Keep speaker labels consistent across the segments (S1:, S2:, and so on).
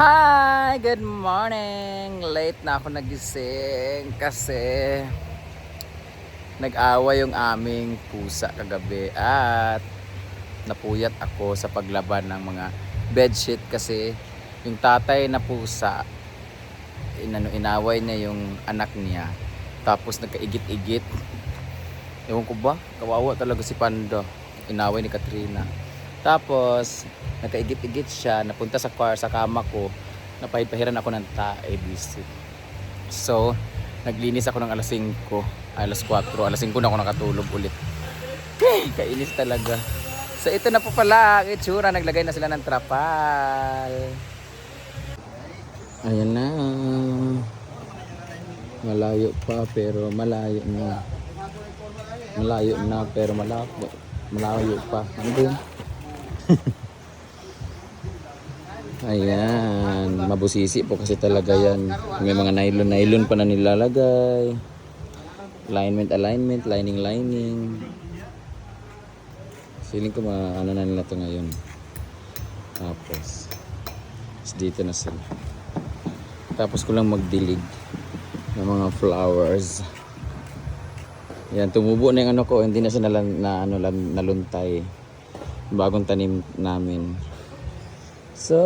S1: Hi! Good morning! Late na ako nagising kasi nag-away yung aming pusa kagabi at napuyat ako sa paglaban ng mga bedsheet kasi yung tatay na pusa inano inaway niya yung anak niya tapos nagkaigit-igit ewan ko ba kawawa talaga si Panda inaway ni Katrina tapos nagkaigit-igit siya napunta sa car sa kama ko napahid-pahiran ako ng visit so naglinis ako ng alas 5 alas 4 alas 5 na ako nakatulog ulit kainis talaga so ito na po pala ang itsura naglagay na sila ng trapal Ayan na. Malayo pa pero malayo na. Malayo na pero malayo, malayo pa. Ano ba yun? Ayan. Mabusisi po kasi talaga yan. May mga nylon, nylon pa na nilalagay. Alignment, alignment, lining, lining. Feeling ko ma ano na nila to ngayon. Tapos, dito na sila. Tapos ko lang magdilig ng mga flowers. Yan, tumubo na yung ano ko, hindi na siya na, na, ano, lan- naluntay. Bagong tanim namin. So,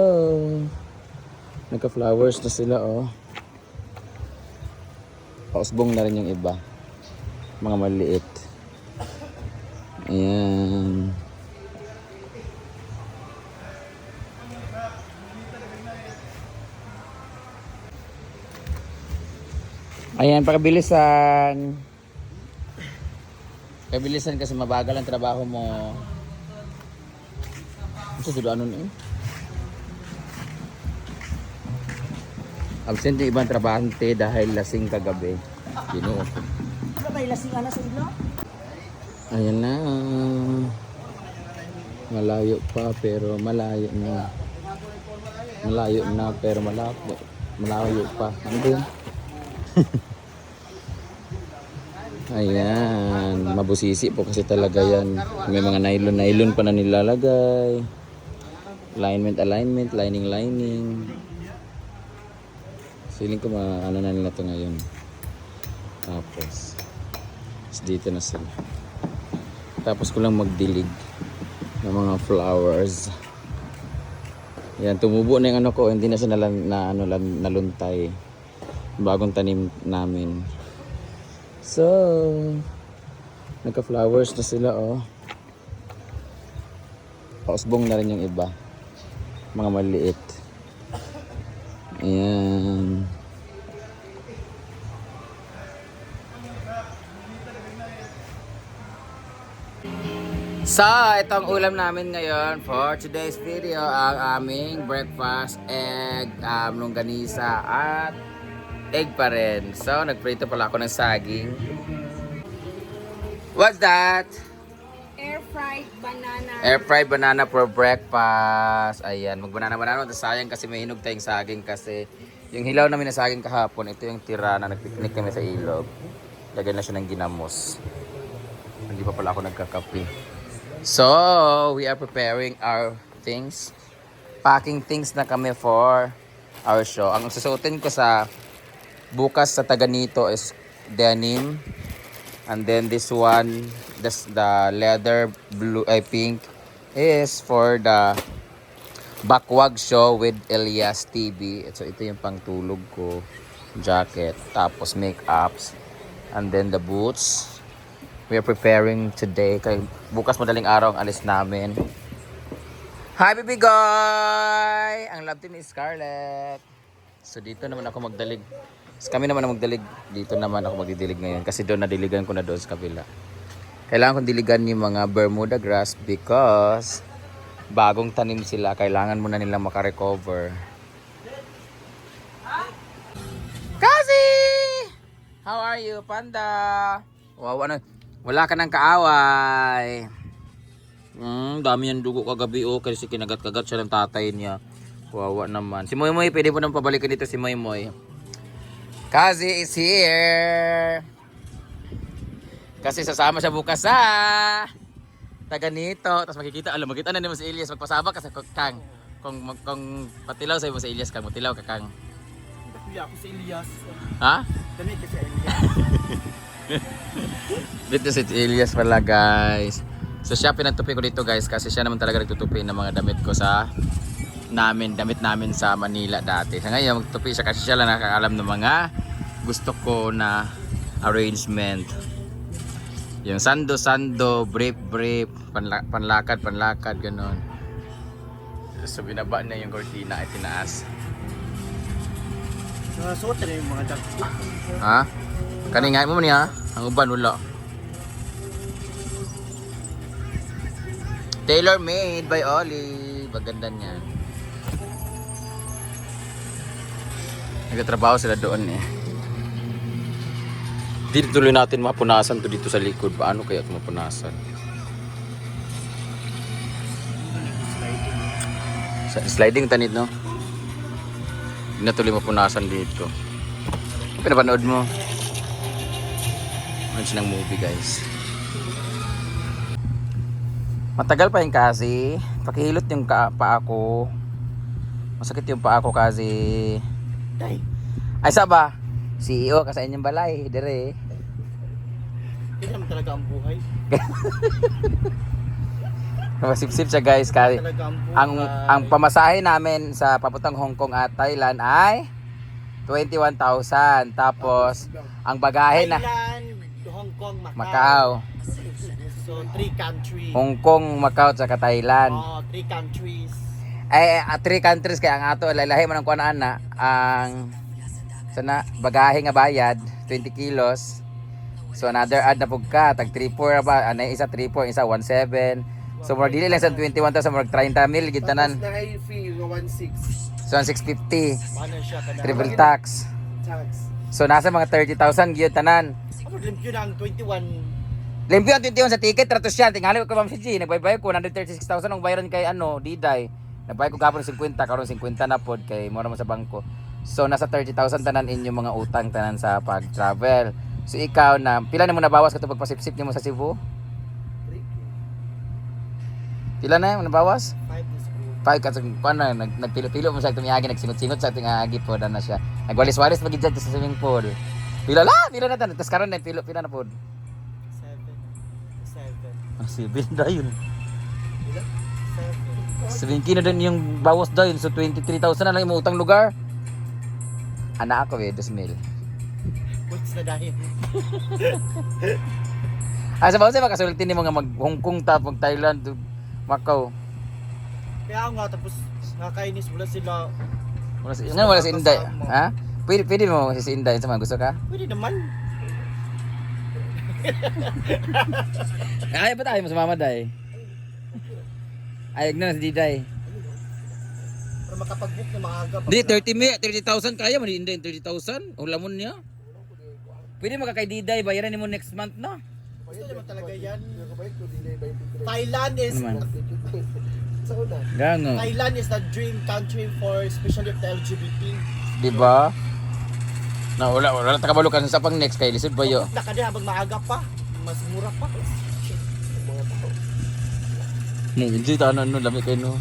S1: nagka-flowers na sila oh. Pausbong na rin yung iba. Mga maliit. Ayan. Ayan, pakabilisan. Kabilisan kasi mabagal ang trabaho mo. Ano sa ano eh? Absent yung ibang trabahante dahil lasing kagabi. Ginoo.
S2: Ano ba ilasing na sa ilo?
S1: Ayan na. Malayo pa pero malayo na. Malayo na pero malayo, malayo pa. Ano ba yun? Ayan. Mabusisi po kasi talaga yan. May mga nylon, nylon pa na nilalagay. Alignment, alignment, lining, lining. Feeling ko ma ano na nila to ngayon. Tapos, dito na sila. Tapos ko lang magdilig ng mga flowers. Yan, tumubo na yung ano ko, hindi na siya na, ano, naluntay. Bagong tanim namin. So, nagka-flowers na sila oh. Pausbong na rin yung iba. Mga maliit. Ayan. So, ito ulam namin ngayon for today's video. Ang aming breakfast, egg, um, longganisa at egg pa rin. So, nagprito pala ako ng saging. What's that?
S2: Fried banana.
S1: Air fried banana for breakfast. Ayan, magbanana-banana. Sayang kasi may hinog tayong saging kasi yung hilaw namin na saging kahapon, ito yung tira na nagpiknik kami sa ilog. Lagyan na siya ng ginamos. Hindi pa pala ako nagkakape. So, we are preparing our things. Packing things na kami for our show. Ang susuotin ko sa bukas sa Taganito is denim. And then this one, this the leather blue, I pink, is for the Bakwag show with Elias TV. So ito yung pangtulog ko. Jacket, tapos makeups, and then the boots. We are preparing today. Kay bukas madaling araw ang alis namin. Hi, baby guy! Ang love team is Scarlett. So dito naman ako magdalig. So, kami naman ang magdalig. Dito naman ako magdidilig ngayon kasi doon nadiligan ko na doon sa kabila. Kailangan kong diligan yung mga Bermuda grass because bagong tanim sila. Kailangan muna nilang makarecover. Kasi! How are you, panda? Wow, ano? Wala ka ng kaaway. Hmm, dami yung dugo kagabi oh kasi kinagat-kagat siya ng tatay niya. Wawa naman. Si Moy Moy, pwede mo nang pabalikan dito si Moy Moy. Kazi is here. Kasi sasama siya bukas sa taga nito. Tapos makikita, alam, makita na naman si Elias. Magpasama ka sa Kang. kung mag- kung patilaw sa mo sa Elias kang patilaw ka kang.
S3: Kuya ako si Elias.
S1: Ha?
S3: Dami ka si Elias.
S1: Dito si Elias pala guys. So siya pinagtupi ko dito guys kasi siya naman talaga nagtutupi ng mga damit ko sa namin, damit namin sa Manila dati. Sa ngayon magtupi siya kasi siya lang nakakaalam ng mga gusto ko na arrangement. Yung sando sando, brief brief, panla- panlakad panlakad ganun. So binaba na yung cortina ay tinaas.
S3: Nasuot na yung mga jacket.
S1: Ha? Kaningay mo man niya? Ang uban wala. Tailor made by Olive. Maganda niyan. Nagtatrabaho sila doon eh. Dito tuloy natin mapunasan to dito sa likod. Paano kaya ito mapunasan? Sa sliding tanit no? Hindi na tuloy mapunasan dito. Ano Pinapanood mo? Ano silang movie guys? Matagal pa yung kasi. Pakihilot yung paa ko. Masakit yung paa ko kasi. Ay sa ba? CEO ka sa inyong balay. Dire.
S3: Naman talaga ang buhay.
S1: Masipsip siya guys. Kasi
S3: ang
S1: ang pamasahe namin sa papuntang Hong Kong at Thailand ay 21,000. Tapos ang bagahe na
S3: Thailand, Hong Kong, Macau.
S1: Macau,
S3: So, three countries.
S1: Hong Kong, Macau at saka Thailand.
S3: Oh, three countries.
S1: ay uh, three countries kaya ang ato lalahi man ang kuan ana ang sana bagahe nga bayad 20 kilos so another add na pug ka tag 34 ba? Anay isa 34 isa 17 so murag dili lang sa 21 ta sa murag 30 mil gid tanan.
S3: Na high fee, 1.6.
S1: so ang 650
S3: Paano siya ka na?
S1: triple tax.
S3: Tax.
S1: so nasa mga 30,000 gyud tanan.
S3: Ano rin yun ang 21?
S1: limpyo ang 21 sa ticket tratos siya. Tingali ko ma'am si G nagbaybayad ko 136,000 ang bayaran kay ano Diday. Nagbayad ko gapon 50 karon 50 na pod kay mura mo sa bangko. So nasa 30,000 tanan inyong mga utang tanan sa pag-travel so ikaw na pila na mo nabawas katong pagpasipsip nimo sa Cebu pila na mo nabawas
S3: 5 is good.
S1: Pag kasi kuan na nag nagpilo-pilo mo sa tumiagi nagsingot-singot sa tingagi po na siya nagwalis-walis magid sa swimming pool pila la pila na tanan tas karon na pilo pila na pod
S3: 7. 7.
S1: ah sibil dayon
S3: 7.
S1: Sabihin na din yung bawas daw yun. So 23,000 na lang yung utang lugar. Anak ako eh, 2,000.
S3: What's na dahil?
S1: Ah, sa bawasay makasulti ni mga mag Hong Kong ta, mag Thailand, Macau.
S3: Kaya nga tapos nakakainis wala sila.
S1: Wala si, nga wala si Inday. Ha? Pwede, pwede mo si Inday sa mga gusto ka?
S3: Pwede naman.
S1: Ay, ba tayo mo sa mama day? Ay, na si Diday.
S3: Para makapag-book na maaga.
S1: Di, 30 mi, 30,000 kaya mo Inday, 30,000? O lamon niya? Pwede mo kay Diday, bayaran ni mo next month na.
S3: Gusto naman talaga yan. Thailand is
S1: Ano man?
S3: Sauna.
S1: Gango.
S3: Thailand is the dream country for especially of the LGBT.
S1: Di ba? Na wala wala ta kabalo ka sa pang next kay lisod ba yo?
S3: Nakadi habang maaga pa, mas mura pa.
S1: Mo hindi ta ano lami kay no.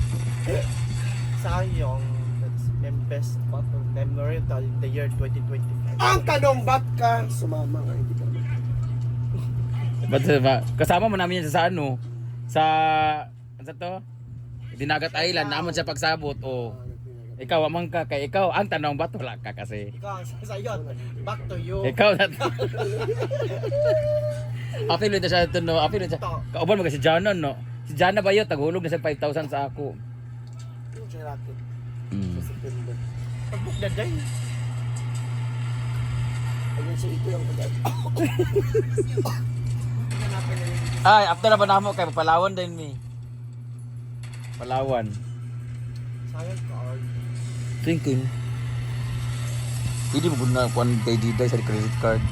S3: Sayang. Best of the- in the year 2025.
S4: Ang tanong, ba't ka sumama? Ka? Hindi ka
S1: Ba't ba? Kasama mo namin yan sa ano? Sa ano sa to? Dinagat Island naman siya pagsabot. O ikaw amang ka kay ikaw. Ang tanong ba't wala ka kasi?
S3: Ikaw, sa iyo, back to you.
S1: ikaw na Apilo na siya ito no? Apilo siya. Kauban mo kasi Janon no? Si Jana ba yun? Tagulog na siya 5,000 sa ako.
S4: Yung
S1: mm.
S4: sa September.
S3: Na.
S4: Ayun siya ito yung kagad.
S1: Ay after na ba namo kay Palawan din mi Palawan
S3: Sayang ka.
S1: Thinking. Hindi mo na kuan kay Diday sa credit card.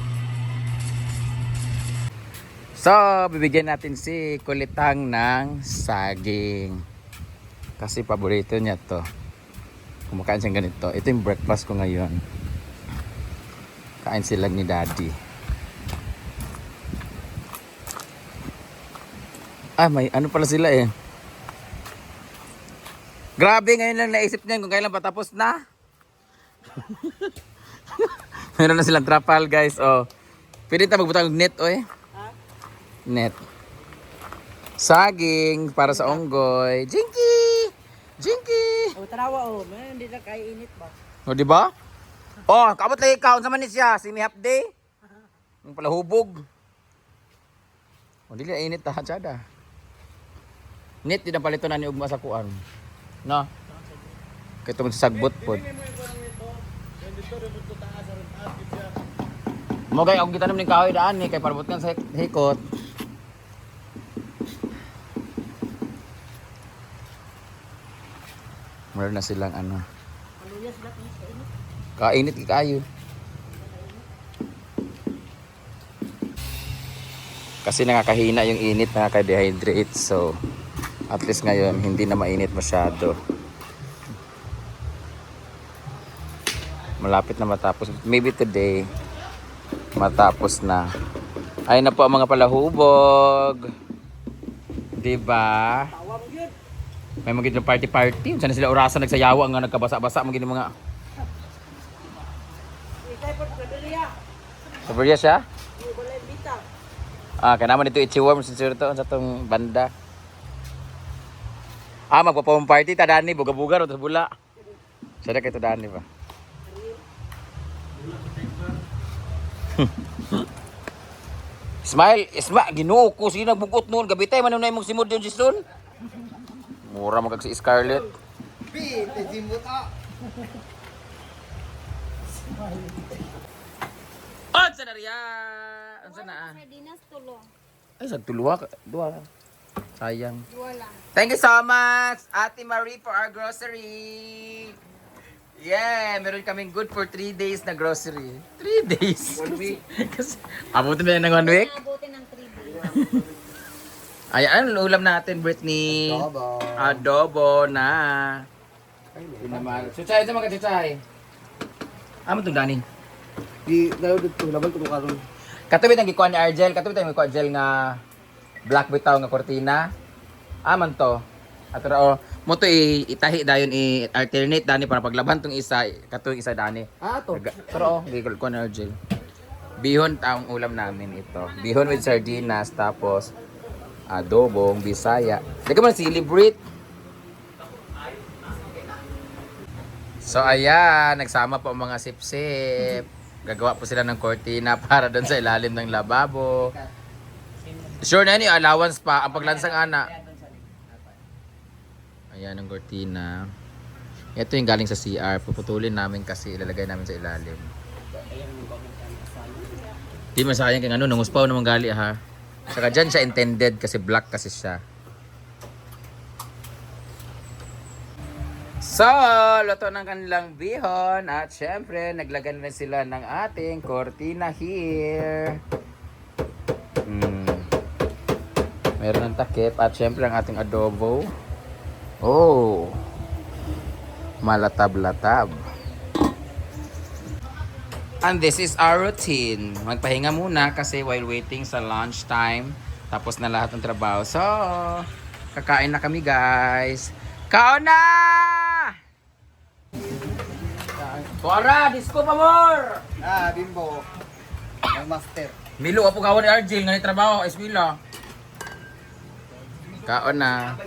S1: So, bibigyan natin si Kulitang ng saging. Kasi paborito niya to. Kumakain siya ganito. Ito yung breakfast ko ngayon. Kain sila ni Daddy. Ah, may ano pala sila eh. Grabe, ngayon lang naisip niyan kung kailan patapos na. Meron na silang trapal, guys. Oh. Pwede tayo magbutang ng net, oy. Net. Saging para sa onggoy. Jinky! Jinky!
S2: O, tarawa o. Man, hindi na kaya init ba?
S1: O, di ba? Oh, kabot lagi ka. Unsa man ni siya? Si Half Day? Yung pala hubog. O, dili na init ta, tsada. Net, di na palito na ni Ugma sa kuan. No? Kaya ito sagbot po. Mo kay og gitanom ning kahoy daan ni kay parabot kan sa hik- hikot. Meron na silang ano. Kainit kay kayo. Kasi nakakahina yung init, nakaka-dehydrate. So, at least ngayon, hindi na mainit masyado. Malapit na matapos. Maybe today, matapos na. Ayun na po ang mga palahubog. Diba? May mga party-party. Sana sila orasan nagsayawa nga nagkabasa-basa. Mga mga... Sa Beria siya? Ah, kaya naman ito ichiwarm sa to sa tong banda. Ah, magpapawang party ta dani buga-buga ro bula. Sada kay to dani ba? Smile, isma, ginoo ko sige nagbugot noon gabitay man na imong simod yung Jason. Mura magag si Scarlett. Unsa na riya? Unsa na?
S2: Sardinas tulo.
S1: Ay, sa tuluwa ka. Duwa. Sayang.
S2: Wala.
S1: Thank you so much, Ate Marie, for our grocery. Yeah, meron kaming good for 3 days na grocery. 3 days? One week. Kasi, abutin na yan ng one week?
S2: Naabutin ng 3 days.
S1: Ay, ano ulam natin, Brittany?
S4: Adobo.
S1: Adobo na. Pinamahal. Chuchay, ito mga chuchay. Amo itong danin.
S4: Di, dahil dito, laban ko karon.
S1: Katubit ang gikuha ni Argel. Katubit ang gikuha Argel nga black bitaw nga kortina. Aman to. At oh, mo to itahi dayon i alternate dani para paglaban tong isa katong isa dani.
S4: Ah, to.
S1: Pero oh, gigol ko ni Argel. Bihon taong ulam namin ito. Bihon with sardinas tapos adobong bisaya. Di ka man celebrate. So ayan, nagsama po ang mga sip-sip. Gagawa po sila ng kortina para doon sa ilalim ng lababo. Sure na yun, allowance pa. Ang paglansang ana. Ayan ang kortina. Ito yung galing sa CR. Puputulin namin kasi ilalagay namin sa ilalim. Di masayang kang ano, nanguspaw naman gali ha. Saka dyan siya intended kasi black kasi siya. So, luto ng kanilang bihon at syempre naglagay na sila ng ating cortina here. Mm. Meron ng takip at syempre ang ating adobo. Oh. Malatab-latab. And this is our routine. Magpahinga muna kasi while waiting sa lunch time, tapos na lahat ng trabaho. So, kakain na kami guys. Kaon na! Tuara, disco pa more!
S4: Ah, bimbo. Ang master.
S1: Milo, apo kawan ni Arjil, nga ni trabaho, eskwila. Kaon na.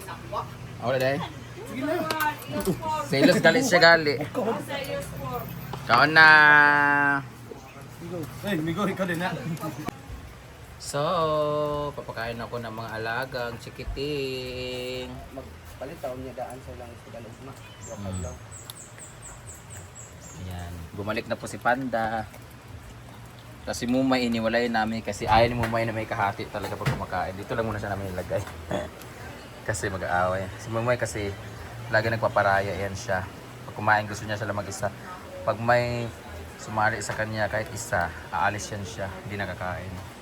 S1: Wala day. Selos gali siya gali. Kaon na.
S3: Ay, migo, ikaw din na.
S1: So, papakain ako ng mga alagang chikiting.
S4: Magpalit taon niya daan sa lang sa galugma. Wakad
S1: Mm.
S4: lang.
S1: Ayan. Bumalik na po si Panda. Kasi Mumay iniwalay namin kasi ayaw ni Mumay na may kahati talaga pag kumakain. Dito lang muna siya namin nilagay. kasi mag-aaway. Si Mumay kasi lagi nagpaparaya yan siya. Pag kumain gusto niya siya lang mag-isa. Pag may sumali sa kanya kahit isa, aalis yan siya. Hindi nakakain.